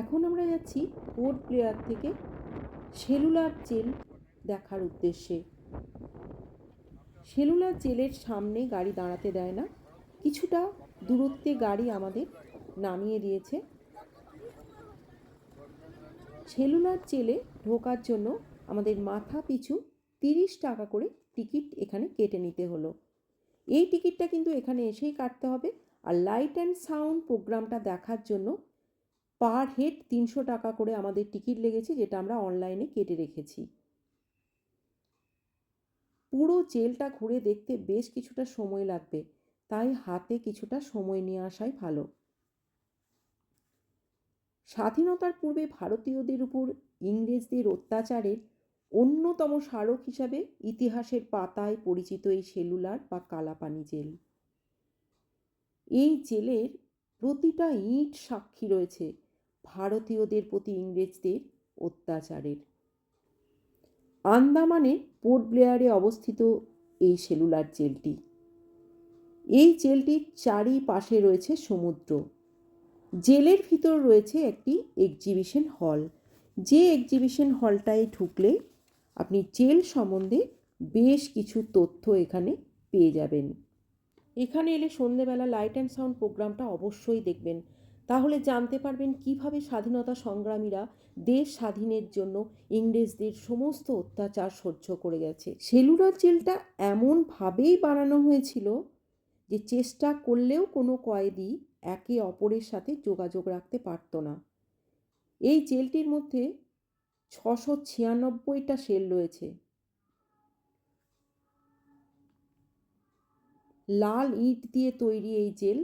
এখন আমরা যাচ্ছি পোর্ট প্লেয়ার থেকে সেলুলার জেল দেখার উদ্দেশ্যে। সেলুলার জেলের সামনে গাড়ি দাঁড়াতে দেয় না। কিছুটা দূরত্বে গাড়ি আমাদের নামিয়ে দিয়েছে। সেলুলার জেলে ঢোকার জন্য আমাদের মাথা পিছু তিরিশ টাকা করে টিকিট এখানে কেটে নিতে হলো। এই টিকিটটা কিন্তু এখানে এসেই কাটতে হবে। আর লাইট অ্যান্ড সাউন্ড প্রোগ্রামটা দেখার জন্য পার হেড তিনশো টাকা করে আমাদের টিকিট লেগেছে, যেটা আমরা অনলাইনে কেটে রেখেছি। পুরো জেলটা ঘুরে দেখতে বেশ কিছুটা সময় লাগবে, তাই হাতে কিছুটা সময় নিয়ে আসাই ভালো। স্বাধীনতার পূর্বে ভারতীয়দের উপর ইংরেজদের অত্যাচারের অন্যতম স্মারক হিসাবে ইতিহাসের পাতায় পরিচিত এই সেলুলার বা কালাপানি জেল। এই জেলের প্রতিটা ইট সাক্ষী রয়েছে ভারতীয়দের প্রতি ইংরেজদের অত্যাচারের। আন্দামানে পোর্ট ব্লেয়ারে অবস্থিত এই সেলুলার জেলটি। এই জেলটির চারিপাশে রয়েছে সমুদ্র। জেলের ভিতর রয়েছে একটি এক্সিবিশন হল যে এক্সিবিশন হলটায় ঢুকলে আপনি জেল সম্বন্ধে বেশ কিছু তথ্য এখানে পেয়ে যাবেন। এখানে এলে সন্ধেবেলা লাইট অ্যান্ড সাউন্ড প্রোগ্রামটা অবশ্যই দেখবেন। তাহলে জানতে পারবেন কীভাবে স্বাধীনতা সংগ্রামীরা দেশ স্বাধীনের জন্য ইংরেজদের সমস্ত অত্যাচার সহ্য করে গেছে। সেলুলার জেলটা এমনভাবেই বানানো হয়েছিল যে চেষ্টা করলেও কোনো কয়েদি একে অপরের সাথে যোগাযোগ রাখতে পারত না। এই জেলটির মধ্যে ছশো ছিয়ানব্বইটা সেল রয়েছে। লাল ইট দিয়ে তৈরি এই জেল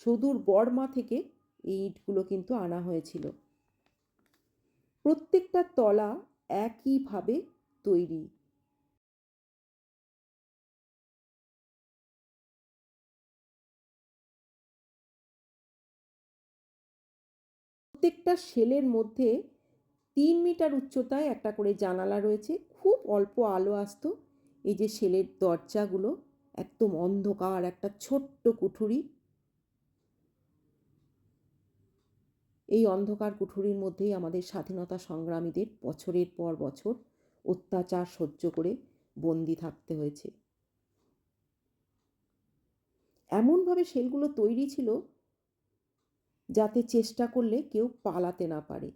সুদূর বর্মা থেকে এই ইটগুলো কিন্তু আনা হয়েছিল। প্রত্যেকটা তলা একইভাবে তৈরি। প্রত্যেকটা সেলের মধ্যে তিন মিটার উচ্চতায় একটা করে জানালা রয়েছে, খুব অল্প আলো আসতো। এই যে সেলের দরজাগুলো, একদম অন্ধকার, একটা ছোট্ট কুঠুরি। এই অন্ধকার কুঠুরির মধ্যেই আমাদের স্বাধীনতা সংগ্রামীদের বছরের পর বছর অত্যাচার সহ্য করে বন্দি থাকতে হয়েছে। এমনভাবে সেলগুলো তৈরি ছিল যাতে চেষ্টা করলে কেউ পালাতে না পারে।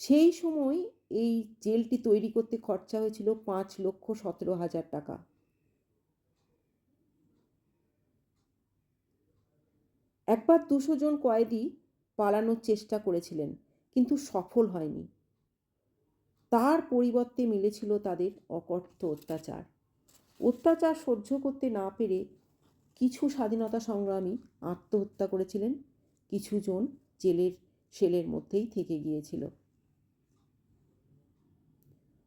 সেই সময় এই জেলটি তৈরি করতে খরচা হয়েছিল পাঁচ লক্ষ সতেরো হাজার টাকা। একবার দুশো জন কয়েদি পালানোর চেষ্টা করেছিলেন, কিন্তু সফল হয়নি। তার পরিবর্তে মিলেছিল তাদের অকথ্য অত্যাচার। অত্যাচার সহ্য করতে না পেরে কিছু স্বাধীনতা সংগ্রামী আত্মহত্যা করেছিলেন, কিছু জন জেলের সেলের মধ্যেই থেকে গিয়েছিল।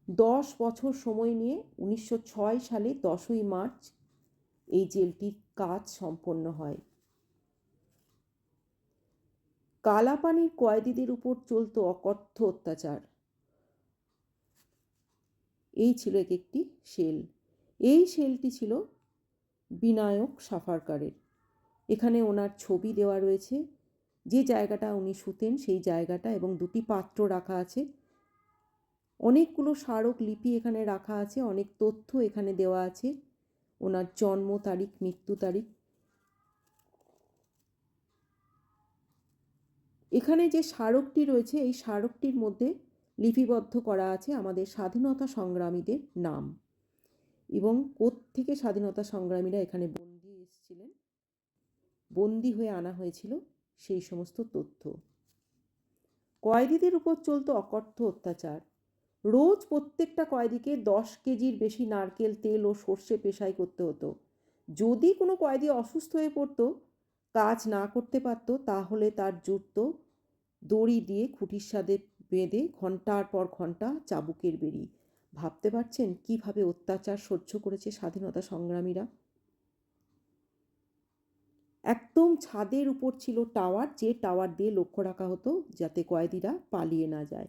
দশ বছর সময় নিয়ে উনিশশো ছয় সালে দশই মার্চ এই জেলটির কাজ সম্পন্ন হয়। কালাপানির কয়েদিদের উপর চলত অকথ্য অত্যাচার। এই ছিল এক একটি সেল এই সেলটি ছিল বিনায়ক সাফারকারের। এখানে ওনার ছবি দেওয়া রয়েছে। যে জায়গাটা উনি শুতেন সেই জায়গাটা এবং দুটি পাত্র রাখা আছে। অনেকগুলো স্মারক লিপি এখানে রাখা আছে, অনেক তথ্য এখানে দেওয়া আছে। ওনার জন্ম তারিখ, মৃত্যু তারিখ এখানে যে স্মারকটি রয়েছে, এই স্মারকটির মধ্যে লিপিবদ্ধ করা আছে আমাদের স্বাধীনতা সংগ্রামীদের নাম। এবং থেকে স্বাধীনতা সংগ্রামীরা এখানে বন্দি এসেছিলেন? বন্দি হয়ে আনা হয়েছিল সেই সমস্ত তথ্য। কয়েদিদের উপর চলত অকথ্য অত্যাচার। রোজ প্রত্যেকটা কয়েদিকে দশ কেজির বেশি নারকেল, তেল ও সর্ষে পেশাই করতে হতো। যদি কোনো কয়েদি অসুস্থ হয়ে পড়তো, কাজ না করতে পারত, তাহলে তার জুটত দড়ি দিয়ে খুঁটির সাথে বেঁধে ঘণ্টার পর ঘণ্টা চাবুকের বেরি ভাবতে পারছেন কীভাবে অত্যাচার সহ্য করেছে স্বাধীনতা সংগ্রামীরা? একদম ছাদের উপর ছিল টাওয়ার, যে টাওয়ার দিয়ে লক্ষ্য রাখা হতো যাতে কয়েদিরা পালিয়ে না যায়।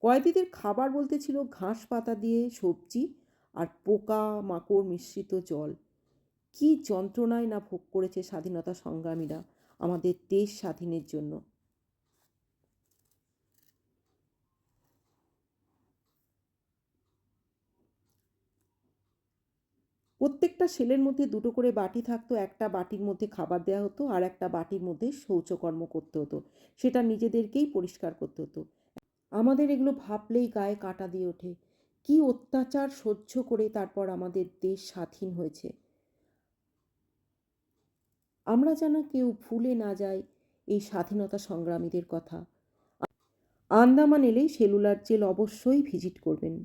কয়েদিদের খাবার বলতে ছিল ঘাস পাতা দিয়ে সবজি আর পোকা মাকড় মিশ্রিত জল। কি যন্ত্রণায় না ভোগ করেছে স্বাধীনতা সংগ্রামীরা আমাদের দেশ স্বাধীনের জন্য? প্রত্যেকটা সেলের মধ্যে দুটো করে বাটি থাকতো, একটা বাটির মধ্যে খাবার দেওয়া হতো আর একটা বাটির মধ্যে শৌচকর্ম করতে হতো। সেটা নিজেদেরকেই পরিষ্কার করতে হতো। আমাদের এগুলো ভাবলেই গায়ে কাটা দিয়ে ওঠে। কি অত্যাচার সহ্য করে তারপর আমাদের দেশ স্বাধীন হয়েছে। আমরা যেন কেউ ভুলে না যাই এই স্বাধীনতা সংগ্রামীদের কথা। আন্দামান এলেই সেলুলার জেল অবশ্যই ভিজিট করবেন।